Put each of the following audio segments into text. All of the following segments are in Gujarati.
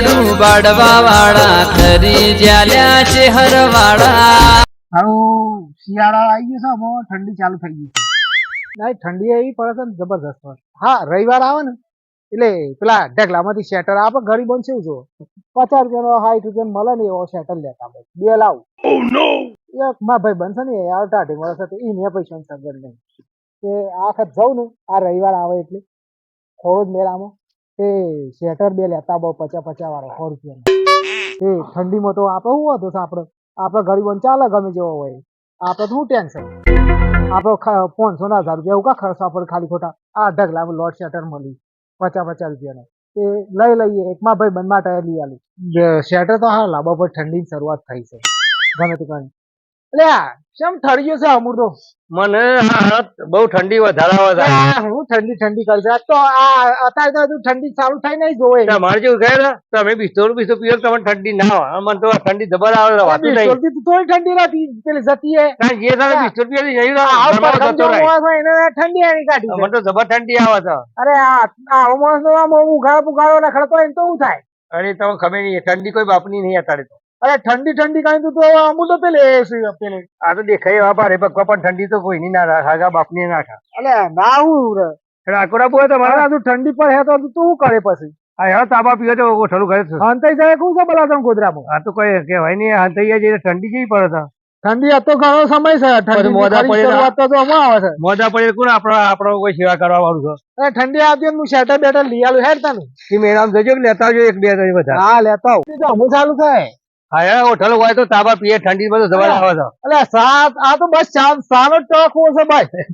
શિયાળું બાળવા વાળા ખરી જ્યાલ્યા છે હરવાળા. હારું શિયાળા આવી ગયો છે ઠંડી ચાલુ થઈ ગઈ છે. ના ઠંડી એવી પડે છે ને જબરદસ્ત પડે. હા રવિવાર આવે ને એટલે પેલા ઢગલામાંથી શેટર આપણે ગરીબો ને શું જો પચાસ રૂપિયાનો સાઠ રૂપિયાનો મળે ને એવો શેટર લેતા ભાઈ બે લાવ. એક માં ભાઈ બનશે ને યાર ટાઢી મળે છે એ એને પૈસા સગવડ નહીં કે આ વખત જવું ને આ રવિવાર આવે એટલે થોડો જ મેળામાં. તે શેટર બે લેતા બહુ પચાસ પચાસ વાળો, સો રૂપિયાનો. એ, ઠંડીમાં તો આપણે શું હતું આપણે આપણે ગરીબોને ચાલે ગમે જેવો હોય. આપણે તો શું ટેન્શન? આપણે પાંચસો ના હજાર રૂપિયા એવું કા ખર્ચ આપણે ખાલી ખોટા? આ ઢગલામાં લોટ શેટર મળી. પચાસ પચાસ રૂપિયાનો. એ, લઈ લઈએ. એકમાં ભાઈ બંધ માટે લઈ આલું. શેટર તો હા લાંબા પર ઠંડીની શરૂઆત થઈ છે. ગમે તે આ કેમ ઠરી છે અમૂર મને બહુ ઠંડી વધારે આવે હું ઠંડી ઠંડી કરી છે. તો આ અત્યારે તો ઠંડી ચાલુ થાય નહીં જોવે. તમારે જેવું કહે ને તમે બિસ્તોલ બિસ્તો પીઓ તમને ઠંડી ના હોય. મને તો ઠંડી જબર આવે વાતું નહીં. ઠંડી નથી પેલી જતી હે કારણ જે તમે બિસ્તોર પીઓ જઈ રહ્યો, આ એને ઠંડી આની કાઢી મને તો જબર ઠંડી આવે છે. અરે આ આવો માણસ નો પુઘાડો રખડતો એમ તો શું થાય? અરે તમે ખબર નહીં ઠંડી કોઈ બાપની નહીં અત્યારે તો. અરે ઠંડી ઠંડી કાંઈ તું તો અમુલ તો પેલે પેલે. આ તો દેખાય એવા ભારે પગવા પણ ઠંડી તો કોઈની ના રાખા આગા બાપની ના ખા અલે ના હું રે રાખોડા બોય મારે? તમારા ઠંડી પર હે તો તું શું કરે પછી? આ હેરો તાબા પીવે તો ઓઠલું કરે છે. અંતઈ જાય શું છે ભલા તમે ગોધરામાં આ તો કોઈ કહેવાય નહીં આ થઈ જાય ઠંડી કેવી પડે તા? ઠંડી આ તો ઘણો સમય છે ઠંડી મોજા પડે પડેલા. તો હમણાં આવે છે. મોજા પડે કોણ આપણો આપણો કોઈ સેવા કરવા વાળું છે? અરે ઠંડી આવતી ને હું શેટર બેટર લઈ આલું હેડ તને. મેળામાં જજો કે લેતા આવજો એક બે બધા હા લેતા આવું. તો હમું ચાલુ થાય હા હોટલ હોય તો તાબા પીએ ઠંડી બધું જબર આવે સાત આ તો બસ ચા સાનો ટકો છે ભાઈ.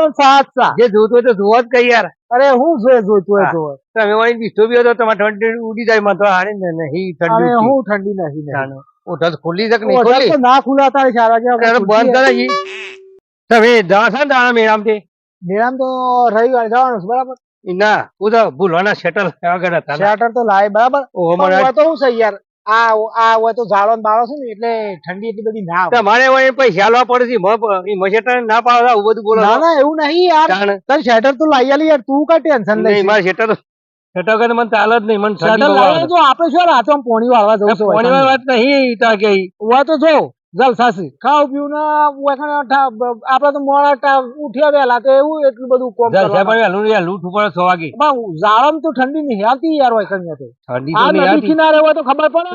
તો સાત સા જે જોતું હોય તો જોવા જ કઈ યાર. અરે હું જોઈ હોય. તમે બી તો તમારે ઠંડી ઉડી જાય મને તો હારે નહીં ઠંડી ઉડતી. હું ઠંડી નથી નહીં. તાનું. હોટલ ખુલ્લી છે નહીં? ખુલ્લી? ના સારા કે બંધ કરે છે. તમે છો ને દાણા મેળામથી? નિરામ તો રવિવાર જવાનું છે બરાબર. ના તો ભૂલવાના શેટર આગળ હતા. શેટર તો લાય બરાબર. ઓહો મને તો હું છે યાર? આ આ તો ઝાડો ને બાળો છે ને એટલે ઠંડી એટલી બધી ના તમારે પૈસા હાલવા પડે છે ના પાડો આવું બધું બોલો ના ના એવું નહીં યાર. તાર શેટર તો લઈ આલી યાર તું કા ટેન્શન લઈ નહીં મારે શેટર શેટર વગર મને ચાલે જ નહીં મને શેટર લાવે તો આપણે શું રાતો પોણી વાળવા જવું પોણી વાળવા વાત નહીં તા કે. તો જો જલસાસી ખાવ પીવું ના આપડે તો મોડા ઉઠ્યા વેલા તો એવું એટલું બધું કોમ જલસા. પણ વેલું યાર લૂંટ ઉપર છ વાગે. ઝાડમ તો ઠંડી નહીં આવતી યાર હોય કઈ નથી ઠંડી આ નદી કિનારે હોય તો ખબર પડે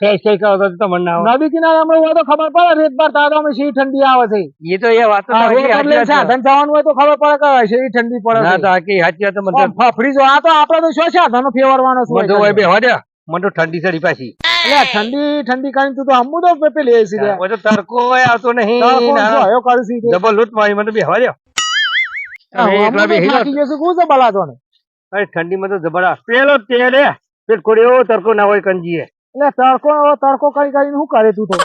ખેંચ ખેંચ કરો તો તમને ના. નદી કિનારે અમે હોય તો ખબર પડે રેત પર તાર અમે શી ઠંડી આવે છે. એ તો એ વાત પર. સાધન જવાનું હોય તો ખબર પડે કે શી ઠંડી પડે ના. તો કે સાચી વાત મને ફફડી જો આ તો આપડે તો શું સાધનો ફેરવાનો છે મને તો ઠંડી ચડી પાછી. ઠંડી ઠંડી કરીને તું તો હમુ તો પેલી એસી રે તો તડકો આવતો નહીં હયો કરશી તે. ડબલ લૂટ મારી મને બી તમે હમું એકલા તો ને અરે જબરદસ્ત. પેલો એવો તડકો ના હોય કંજીએ. એટલે તડકો તડકો કરી કરીને શું કરે તું તો?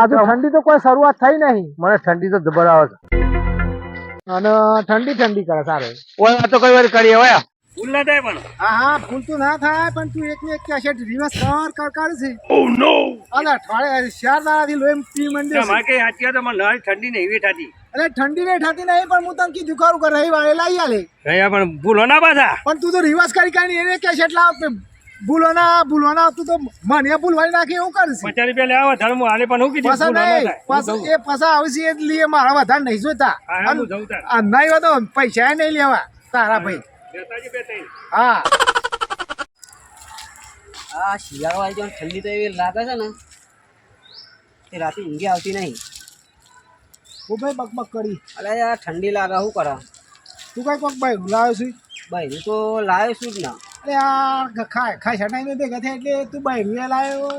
આજે ઠંડી તો કોઈ શરૂઆત થઈ નહીં. મને ઠંડી તો જબર આવે છે. અને ઠંડી ઠંડી કરે સારું. ઓય આ તો કઈ વાર કરીએ ફૂલ ના થાય પણ. હા હા ફૂલ તો ના થાય પણ તું એક ને એક કેસેટ રિવર્સ કર કર કર છે. ઓ નો અલે અઠવાડિયે ચાર દાડાથી લોહી પી મંડ્યો છે. માકે કઈ તો મને નળ ઠંડી નહીં એવી થતી. અરે ઠંડી નહીં થતી નહીં પણ હું તને કીધું ખરું કે વાળે લઈ આલે. રહ્યા પણ ભૂલો ના પાછા. પણ તું તો રિવર્સ કરી કરીને એને કેસેટ લાવ ભૂલો ના ભૂલો ના તું તો મને ભૂલવાઈ નાખી એવું કરશે પચાસ રૂપિયા લેવા ધર્મ હાલે પણ હું કીધું પાછા નહીં. પાછા એ પાછા આવશે એ લીએ મારા વધારે નહીં જોતા. હા, હા, હું નહીં તો પૈસા નહીં લેવા તારા ભાઈ. હા. આ શિયાળો આવી જાય ઠંડી તો એવી લાગે છે ને કે રાતે ઊંઘી આવતી નહીં. હું ભાઈ બકબક કરી. અરે યાર ઠંડી લાગે શું કરે? તું કઈ કોક ભાઈ લાવ્યો છે? બહેરું તો લાવ્યો છું જ ના. અરે આ ખાય ખાય છટાઈ ને ભેગા થયા એટલે તું ભાઈ લાવ્યો.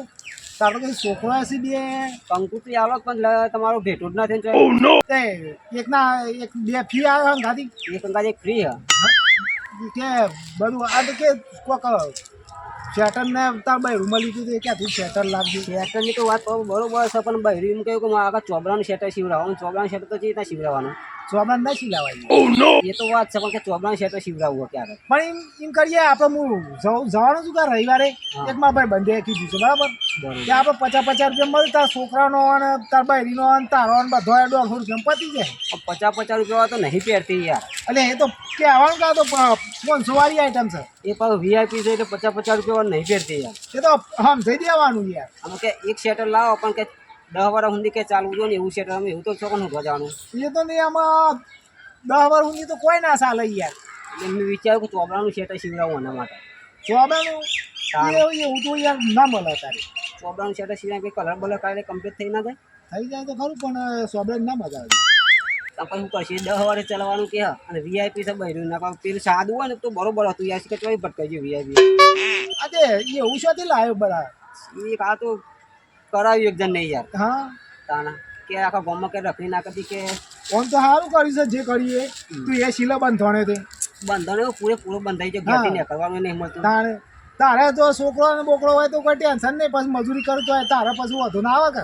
તારો કઈ છોકરો હશે બે? કંકુતરી આલો પણ તમારો તમારું ભેટું જ નથી ને એક ના એક બે ફી આવ્યો ગાદી એક એક ફ્રી હે? કે બધું આ તો કે કોક શેટર ને તાર ભાઈ રૂમ લીધું ક્યાંથી ક્યાં તું શેટરની તો વાત બરોબર છે, પણ બૈરી એમ કહ્યું કે આગળ ચોબરાનું શેટર શીવડાવવાનું ચોબરાનું શેટર તો ચી ત્યાં શીવડાવવાનું ચોબડા ના શિવડાવાય એ તો વાત છે પણ કે ચોબરાનું શેટર શીવડાવવું ક્યારે? પણ એમ એમ કરીએ આપણે હું જવાનું છું કે રવિવારે. એક મારા ભાઈ બંધે કીધું છે બરાબર? કે આપણે પચાસ પચાસ રૂપિયા મળે તાર છોકરાનો અને તાર બહેરીનો અને તારો અને બધો એ દોઢસો રૂપિયા પતી જાય. પચાસ પચાસ રૂપિયા તો નહીં પહેરતી યાર. એટલે એ તો કે આવવાનું કાં તો પાંચસો વાળી આઈટમ છે. એ પાછું વીઆઈપી છે એટલે પચાસ પચાસ રૂપિયા નહીં પહેરતી યાર. એ તો હમ થઈ દેવાનું યાર. અમે કે એક શેટર લાવો પણ કે દસ વાર સુધી કે ચાલવું જોઈએ ને એવું છે તમે એવું તો છો કોનું જવાનું એ તો નહીં આમાં દસ વાર સુધી તો કોઈ ના ચાલે યાર. એટલે મેં વિચાર્યું કે ચોબરાનું શેટર શીવડાવવું એના માટે. સારું. એવું એવું તો યાર ના મળે તારે. ચોબરાનું શેટર શીવડાવે કંઈ કલર બલર કાઢે કમ્પ્લીટ થઈ ના જાય? થઈ જાય તો ખરું પણ ચોબડા ના મજા આવે. તો પછી શું કરશે દસ વારે ચલાવવાનું કે અને વીઆઈપી સબ બહેર્યું ના પેલું સાદું હોય ને તો બરોબર હતું. યાર કે ચોઈ ભટકાઈ વીઆઈપી આજે એવું શોથી લાવ્યો બધા એક આ તો કરાવ્યું એક જણ નહીં યાર. હા. તાણા. કે આખા ગામમાં કે રખડી ના કરી કે ફોન તો સારું કર્યું છે જે કરીએ. તું એ શીલા બંધવાને તે. બંધન પૂરેપૂરો બંધાઈ છે. ઘેરથી નીકળવાનું નહીં મળતું. તારે તારે તો છોકરો અને બોકરો હોય તો કોઈ ટેન્શન નહીં પછી મજૂરી કરતો હોય તારે પછી વધુ ના આવે કે.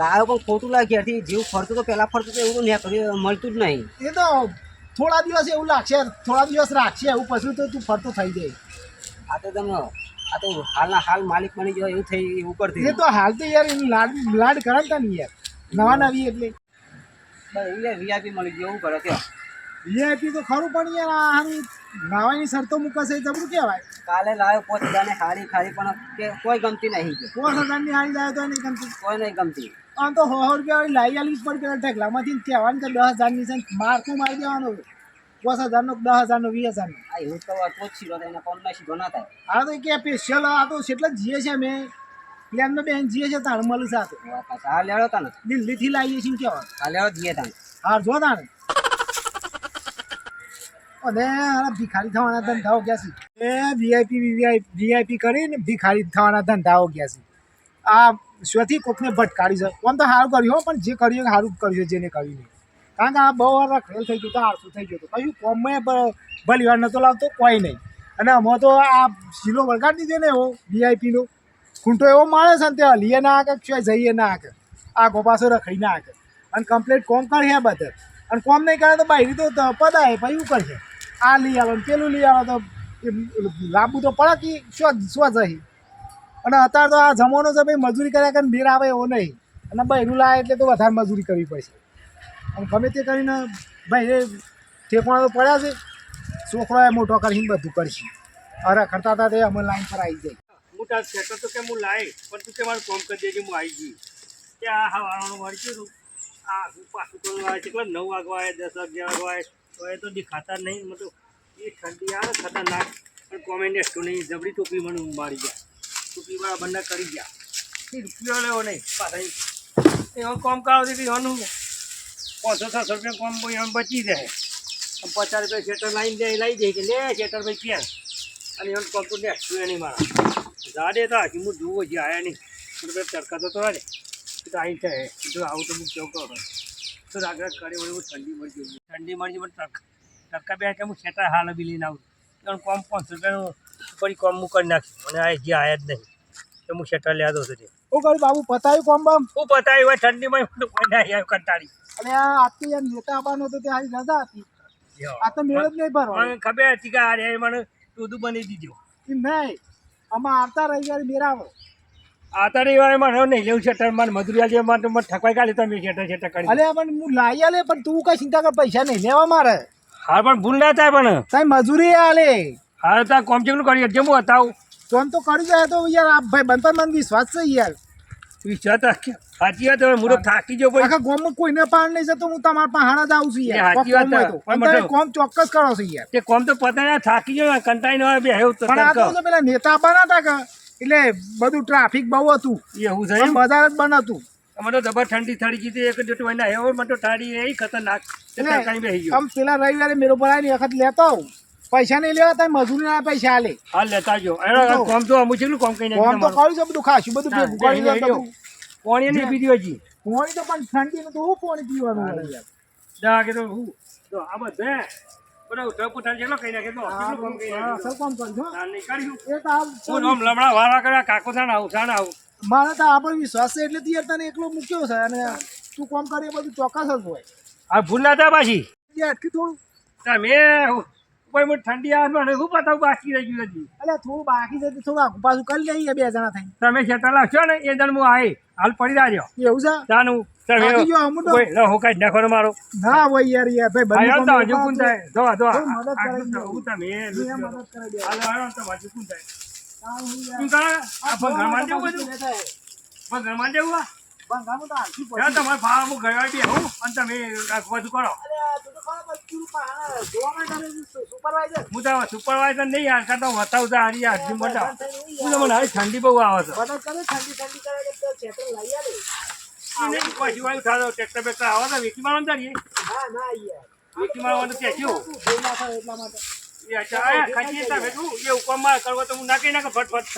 લાવ્યો પણ ખોટું લાગે ઘેરથી જેવું ફરતું તો પહેલાં ફરતું તો એવું નીકળ્યું મળતું જ નહીં. એ તો થોડા દિવસ એવું લાગશે થોડા દિવસ રાખશે એવું પછી તો તું ફરતો થઈ જાય. આ તો તમે આ તો હાલના હાલ માલિક બની ગયો એવું થઈ એવું કરતી એ તો હાલ તો યાર એની લાડ લાડ કરાવતા ને યાર. નવા નવી એટલે. વીઆઈપી મળી ગયો એવું કરે કે. વીઆઈપી તો ખરું પણ યાર આ હારી નાવાની શરતો મૂકશે એ જબરું કહેવાય? કાલે લાવ્યો પોત હજારને હારી ખારી પણ કે કોઈ ગમતી નહીં પોચ પાંચ હજારની હારી લાવ્યો તો નહીં ગમતી. કોઈ નહીં ગમતી. આમ તો સો રૂપિયા લાવી આલવી જ પડે ઢગલામાંથી કહેવાનું કે દસ હજારની છે મારકું મારી દેવાનો. પાંચ હજારનો દસ હજારનો વીસ હજારનો. આ એવું તો એના સીધો ના થાય. આ તો કે સ્પેશિયલ આ તો એટલે જીએ છે મેં. પ્લેનમાં બેન જીએ છે તાણ મળે તો. હા લેડો દિલ્હીથી લાવીએ છીએ કેવા હા લેડો જઈએ તા હાર જો તાણે. અને ભિખારી થવાના ધંધાઓ ગયા છે. એ વીઆઈપી વીઆઈપી વીઆઈપી કરીને ભિખારી થવાના ધંધાઓ ગયા છે. આ સ્વથી કોકને ભટકાડી છે. આમ તો સારું કર્યું પણ જે કર્યું સારું કર્યું જેને કર્યું નહીં. કારણ કે આ બહુ વાર રખડેલ થઈ ગયું, તો આળસું થઈ ગયું હતું. કશું કોમમાં ભલી વાર નહોતો લાવતો, કોઈ નહીં. અને અમે તો આ શીલો વળગાડી દીધો ને એવો વીઆઈપીનો ખૂંટો એવો માણે છે ને તે હલીએ ના આકે ક્યાંય જઈએ ના આકે આ ગોપાસો રખાઈ ના આકે અને કમ્પ્લીટ કોમ કરશે બધે. અને કોમ નહીં કરે તો બાયરી તો પદાય પછી શું કરશે. આ લઈ આવે પેલું લઈ આવે તો લાંબુ તો પડકી શું શું જહી અને અત્યારે તો આ જમાનો છે, ભાઈ, મજૂરી કર્યા કરીને બેર આવે એવો નહીં. અને બહેરું લાવે એટલે તો વધારે મજૂરી કરવી પડશે. ગમે તે કરીને ભાઈ એ ઠેકવાના તો પડ્યા છે. છોકરોએ મોટો કરીને બધું કરશે. અરે કરતા હતા તે અમે લાઈન પર આવી જાય હું તાર સેટર તો કે હું લાવી પણ તું કે મારું કોમ કરી દેજે હું આવી ગઈ કે આ હવાવાનું મારી ગયું આ હું પાછું કરવા આવે છે નવ વાગવા આવે દસ અગિયાર વાગવા આવે તો એ તો દેખાતા જ નહીં. મતલબ એ ઠંડી આવે ખતરનાક. પણ કોમેન્ટ નેસ્ટો નહીં જબરી ટોપી મને મારી ગયા. ટોપીવાળા બંને કરી ગયા. એ રૂપિયો લેવો નહીં. પાછા એવો કોમ કાઢો છે હોનું. પાંચસો છસો રૂપિયા કોમ બોય એમ બચી જાય. આમ પચાસ રૂપિયા શેટર લાવીને દે લાવી દે કે લે શેટર ભાઈ ક્યાં? અને એમ કોમ તો નેસ્ટું નહીં મારા જાડે તો હજી હું જોવો જે આવ્યા નહીં. પણ તડકા તો તો ને તો આવી જાય. જો આવું તો હું કેવું કરો? તો આગળ કરે વળી હું ઠંડી મળી ગયું ઠંડી મળી પણ તડકા તડકા બે કે હું શેટર હાલ બી લઈને આવું. કારણ કોમ પાંચસો રૂપિયાનું ફરી કોમ હું કરી નાખ્યું મને આ જે આવ્યા જ નહીં. તો હું શેટર લેતો હતો તે ઓ કરી બાબુ પતાવ્યું કોમ બામ? હું પતાવ્યું ઠંડીમાં કોઈ ના આવ્યો કંટાળી અને આ આજથી એમ નેતા આવવાનો હતો તે આજે રજા હતી. આ તો મેળ જ નહીં ભરો ખબર હતી કે અરે મને ટોધું બની દીધું. નહીં. આમાં આવતા રહી ગયા મેરાવો આ રહી વાળે મને નહીં લેવું શેટર મને મજૂરી આજે મને મને ઠકવાઈ કાઢી તમે છેટા છેટા કરી અલે પણ હું લાવી આલે પણ તું કઈ ચિંતા કર પૈસા નહીં લેવા મારે. હા પણ ભૂલ ના થાય પણ. સાહેબ મજૂરી આલે. હા તો કોમ ચેકનું કરી જેમ હું બતાવું. તો એમ તો કરી જાય તો યાર આ ભાઈ બનતા મને વિશ્વાસ છે યાર. વિશ્વાસ રાખ- સાચી વાત હવે તો થાકી જો કોઈ. આખા ગામમાં કોઈને પાણ નહીં જતો હું તમારા પહાડા જ આવું છું યાર. સાચી વાત તો. છે. તમે કોમ ચોક્કસ કરો છો યાર. તે કોમ તો પતા થાકી ગયો કંટાળી નો બે હેવ તો પણ આ તો પેલા નેતા બનાતા કે. એટલે બધું ટ્રાફિક બહુ હતું. એવું છે બજાર જ બન હતું અમે તો જબર ઠંડી થડી ગઈ એક જોટી મહિના હેવો મને તો ઠાડી એ ખતરનાક. તડકાની બેસી ગયો. આમ પેલા રવિવારે મેરો પર આવીને વખત લેતો આવું. પૈસા નહીં લેવા તારે મજૂરી ના પૈસા હાલે હાલ લેતા જો. કોમ તો અમુક કોમ કઈ કોમ તો કર્યું છે બધું ખાશું બધું ભેગું કરી પાણી નહીં પીધી હજી પાણી તો પણ ઠંડીનું તો હું પાણી પીવાનું યાર. કે તો હું. તો આ બધે. બધા ઉઠા પુઠા જેટલો કઈ નાખે તો? કેટલું કોમ હા, નાખે સૌ કામ કરજો ના એ તો હું આમ લમડા વાળા કર્યા કાકો થાણ આવું થાણ આવું. મારે તો આપણો વિશ્વાસ છે એટલે તિયાર તને એકલો મૂક્યો છે અને તું કામ કરી બધું ચોક્કસ જ હોય. આ ભૂલ ના થાય પાછી. અટકી થોડું તમે કોઈ મને ઠંડી આવે શું પતાવ? બાકી રહી ગયું હજી. એટલે થોડું બાકી છે થોડું આગુ પાછું કરી લઈએ બે જણા થઈ તમે શેટર લાવશો ને એ જણ હું આવી હાલ પડી જાજો. એવું છે? તાનું જ મારો. ના હોય યાર યાર ભાઈ હજુ કોણ થાય જોવા જોવા મદદ દો. હું તમે મદદ કરી હાલો તો હજુ કોણ થાય હા, હું કરે આ પણ ઘરમાં જેવું બધું. પણ ઘરમાં જેવું તમારે ભાવ હું ઘરે આવી હું અને તમે બધું કરો. હું તો સુપરવાઇઝર નહીં યાર કરતા બતાવું તો હારી હારી મોટા હું તો મને હારી ઠંડી બહુ આવે છે. પછી વાયુ ખાધો ટ્રેક્ટર બેક્ટર આવે તો વેચી મારવાનું તારી વેચી મારવાનું ત્યાં નાખો એટલા માટે. નાખી નાખે ફટફટ.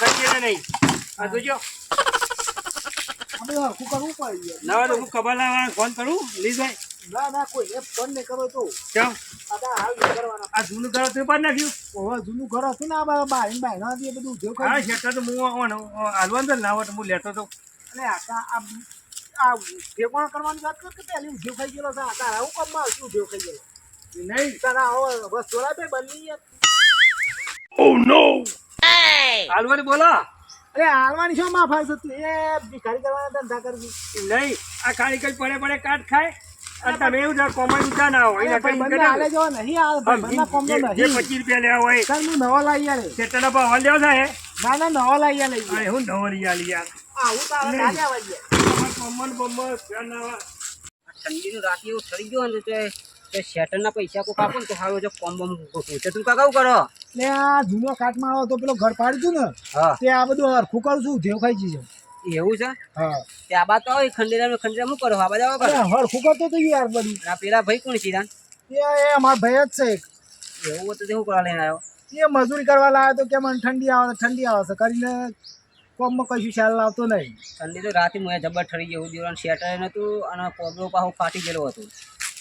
કઈ છે નહીં. આ જોજો. આપણે હરખું કરવું પડે ના તો હું ખબર લાવવા ફોન કરું? લીધાય ના, ના, કોઈને ફોન નહીં કરો તો. કેમ? આ જૂનું ઘર પાડ નાખ્યું? ઓહો, જૂનું ઘર હતું ને આ બધા બારીને બારણાથી એ બધું ઉદ્યોગ હા શેટર તો હું હાલવાનું તો ના હું લેતો તો. અને આ આ આ ઠેકાણ કરવાની વાત કર કે પહેલી ઉદ્યોગ થઈ ગયેલો છે? આ તારા હું કામમાં આવશું ઉદ્યોગ થઈ ગયેલો. નહીં. તારા આવો બસ બે બદલી યાર. હાલવાની બોલો. અરે હાલવાની શું માફાઈ છે તું? એ ભિખારી કરવાના ધંધા કરવી. નહીં આ ખાલી કઈ પડે પડે કાટ ખાય અને તમે એવું છે કોમન ઊંચા ના હોય. કઈ હાલે જો નહીં આ ભાઈબંધના કોમનો જે નહીં. પચીસ રૂપિયા લેવા હોય. સર હું નવો લાવી આલે. શેટરના ભાવ હાલ લેવા થાય ના ના નવો લાવી આલે અરે હું નવરી આલી યાર આવું તો હવે ના લેવા ગયા કોમન બમન ફેર ના રાતે એવું થઈ ગયો ને તો તે શેટરના પૈસા કોઈ કાપો ને તો સારું જો કોમ બમ ગોઠવું છે તું કાકા કરો? ને આ જૂનો કાટમાળો હતો પેલો ઘર પાડ્યું ને તે આ બધું હરખું કરું છું દેવ ખાઈ જશે એવું છે? હા. તે આ હોય ખંડેરા ખંડેરા શું કરો? આ બાજુ કરો. હરખું કરતો તો યાર બધી. આ પેલા ભાઈ કોણ સીધા એ એ ભાઈ જ છે એવું હતું તે શું કરવા લઈને આવ્યો? એ મજૂરી કરવા લાવ્યો તો કે મને ઠંડી આવે ઠંડી આવે છે કરીને કોમમાં કશું ખ્યાલ આવતો નહીં. ઠંડી તો રાતે મને જબર ઠરી ગયું દિવસ શેટર નતું અને પોબલો પાછું ફાટી ગયેલો હતું.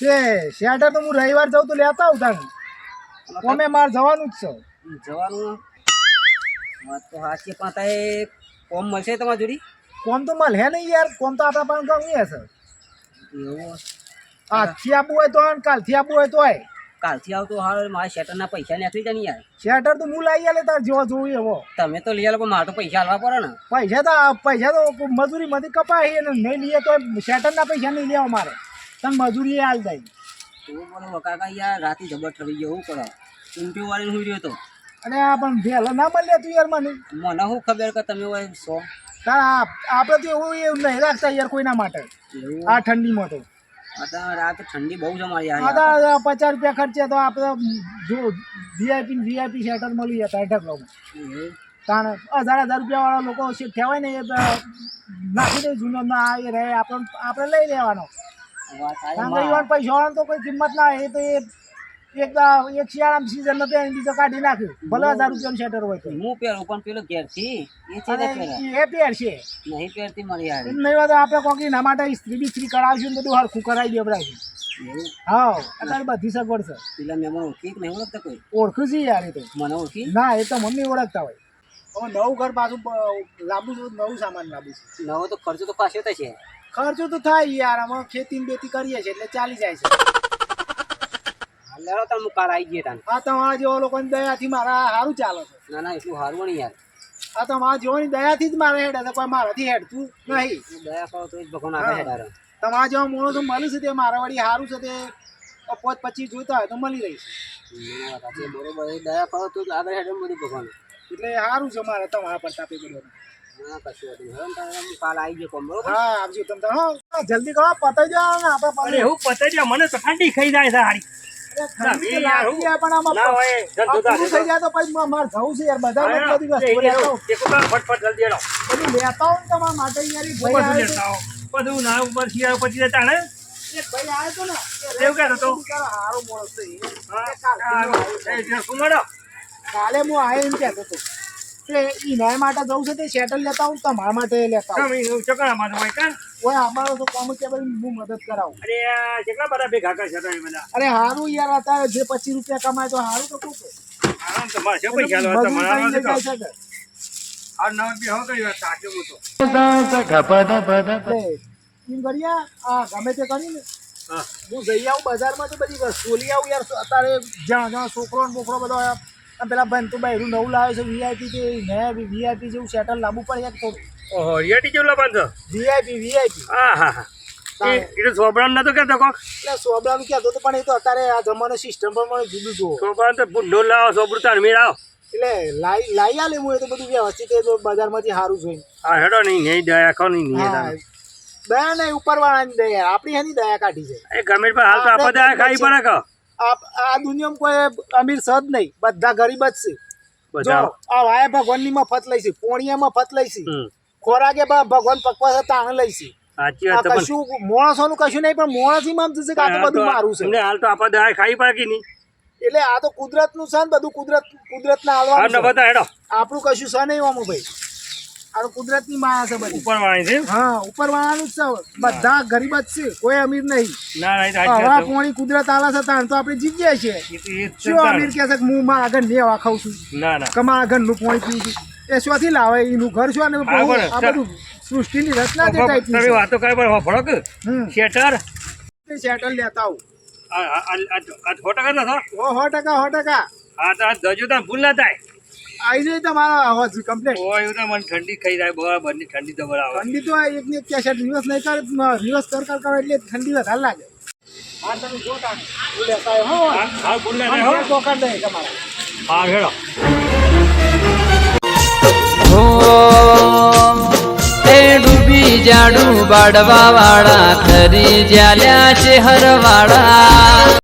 તે શેટર તો હું રવિવાર જાઉં તો લેતા આવતા તાણ કોમે માર જવાનું જ છે. જવાનું? વાત તો સાચી પણ તારે કોમ મળશે તમારી જોડી? કોમ તો મળે નહીં યાર કોમ તો આપણા પાસે ગમી હશે એવું? આજથી આપવું હોય તો કાલથી આપવું હોય તોય કાલથી આવતો હાલ મારા શેટરના પૈસા નીકળી જાય ને યાર. શેટર તો હું લાવી આલે તાર જેવો જોવું એવો. તમે તો લઈ આલો પણ મારે તો પૈસા આલવા પડે ને. પૈસા તો પૈસા તો મજૂરીમાંથી કપાય અને નહીં લઈએ તો શેટરના પૈસા નહીં લેવા મારે. તને મજૂરી હાલ જાય. તું બોલો કાકા યાર રાતે જબર ઠરી ગયો હું કરો ઊંટી વાળી હું રહ્યો તો? આ પણ ભેલો ના મળે તું યાર મને. મને શું ખબર કે તમે હોય સો? તાર આ- આપણે તો એવું એવું નહીં રાખતા યાર કોઈના માટે. આ ઠંડીમાં તો. રાત ઠંડી બહુ છે મારી આ યાર. પચાસ રૂપિયા ખર્ચે તો આપણે જો વીઆઈપી વીઆઈપી શેટર મળી જતા ઢગલોમાં. એવું? તાણ હજાર હજાર રૂપિયા વાળા લોકો થયા ને એ નાખી દે જૂનો ના એ રહે આપણે આપણે લઈ લેવાનો. પૈસા તો કોઈ કિંમત ના એ તો એ એક એક શિયાળામાં સીઝન અને બીજો કાઢી નાખ્યું. ભલે હજાર રૂપિયાનું શેટર હોય તો. હું પહેરું પણ પેલો ઘેરથી એ છે ને નહીં પહેરતી મારી યાર નહીં હોય તો આપણે કોકી એના માટે ઇસ્ત્રી બિસ્ત્રી કરાવશું ને બધું હરખું કરાવી દેવડાવશું હા અત્યારે બધી સગવડ છે. પેલા મહેમાન ઓળખી નહીં ઓળખતા કોઈ? ઓળખું છે યાર એ તો. મને ઓળખી? ના એ તો મમ્મી ઓળખતા હોય. હવે નવું ઘર પાછું લાંબુ છું નવું સામાન લાંબુ છું. નવો તો ખર્ચો તો ખાસો થશે ખર્ચો તો થાય યાર અમે ખેતી ને બેતી કરીએ છીએ એટલે ચાલી જાય છે. હાલ તમે કાલ આવી ગયા આ તમારા જેવો લોકોની દયાથી મારા સારું ચાલે છે. ના ના એટલું સારું નહીં યાર. આ તમારા જેવાની દયાથી જ મારે હેડે કોઈ મારાથી હેડતું નહીં. દયા કરો તો જ ભગવાન આગળ હા. હેડારે તમારા જેવા તો મળે છે તે મારા વળી સારું છે તે પોત પચીસ જોતા હોય તો મળી રહીશ બરોબર દયા કરો તો આગળ હેડે બધું ભગવાન. એટલે સારું છે મારે તમારા પ્રતાપે બધું. હતું જલ્દી કરો હું પતાઈ મને તો ઠંડી ખાઈ જાય યાર બધા ને ઉપર શિયાળો પછી જતા ને તો- એક તો ને એ એવું કહેતો તો? કાલ હા, હું આવ્યો એમ કહેતો હતો કે એના માટે જવું છે તે સેટલ લેતા આવું તમારા માટે લેતા આવું ચકડા માટે હોય કાં? ઓય અમારો તો કોન્સ્ટેબલ હું મદદ કરાવું અરે કેટલા બધા ભેગા કરશે તમે બધા અરે હારું યાર અત્યારે જે પચીસ રૂપિયા કમાય તો હારું તો શું કે? આરામ તો મારે શું પૈસા લો તમારા. છે કે. આ નવ રૂપિયા હો કર્યું, આ સાચું હું. એટલે એમ કરીએ આ ગમે તે કરીને ને હું જઈ આવું બજારમાં તો બધી વસ્તુ લઈ આવું યાર અત્યારે જ્યાં જ્યાં છોકરો ને બોકરો બધો આમ પેલા ભાઈ તું બહેરું નવું લાવે છે વીઆઈપી તે ને વીઆઈપી જેવું સેટલ લાવવું પડે એક થોડું. ઓહો રિયાટી જેવું લાવવાનું છે? વીઆઈપી વીઆઈપી હા હા હા. એ તો સોબરાન નતો કહેતો કોક? એટલે સોબરાનું કહેતો તો પણ એ તો અત્યારે આ જમાનો સિસ્ટમ પ્રમાણે જુદું જુઓ. સોબરાન તો ભૂંડો લાવો સોબરું તાર મેળ આવો એટલે લાઈ લાઈ આલે હું એ તો બધું વ્યવસ્થિત એ તો બજારમાંથી સારું જોઈને. હા હેડો નહીં નહીં દયા કો નહીં નહીં દયા નહીં ઉપરવાળાની દયા. આપણી એની દયા કાઢી છે. એ ગમે હાલ તો આપણે દયા ખાઈ પડે કહો આ દુનિયામાં કોઈ અમીર સદ નહીં. બધા ગરીબ જ છે. જો આ વાય ભગવાનની મફત લઈશી પોણીયા મફત લઈશી ખોરાકે ભગવાન પકવા છે. તાણ લઈશી વાત છે પણ કશું માણસોનું કશું નહીં પણ મોણસી માં જશે કે આ તો બધું મારું છે. હાલ તો આપણે દયા ખાઈ પડે કે નહીં. એટલે આ તો કુદરતનું છે ને બધું કુદરત કુદરતના ના હાલવાનું ને આપણું કશું છે નહીં ઓમું ભાઈ આ કુદરતની માયા છે બધી. ઉપર છે હા ઉપરવાળાનું જ છે બધા ગરીબ જ છે કોઈ અમીર નહીં. ના ના એ તો સાચી હવા પોણી કુદરત આલે છે તાણ તો આપણે જીતીએ છીએ. એ તો એ જ છે શું અમીર કહે છે કે હું મારા આગળ ને ખાઉં છું. ના ના. કમારા પોણી પીવું છું. એ શોથી લાવે એનું ઘર શું અને હા, બહુ બરાબર. આ બધું સૃષ્ટિની રચના જે તમે વાતો પણ શેટર? લેતા આવું. સો ટકા સો ટકા સો ટકા. હા તો આ દજો ભૂલ ના થાય. આવી જાય તમારા અવાજ કમ્પ્લેટ ઓય એવું તો મને ઠંડી ખાઈ જાય બરાબરની ઠંડી તો બરાબર. ઠંડી તો એક ને એક કેસેટ રિવર્સ નહીં કરે રિવર્સ કર કર કરો એટલે ઠંડી વધારે લાગે. હા તમે જોતા બોલે સાહેબ હો. હા બોલે હો પકડ દે તમારા. હા હેડો. હો એ ડૂબી જાડું બાડવા વાળા ખરી જ્યાલ્યા છે હરવાળા.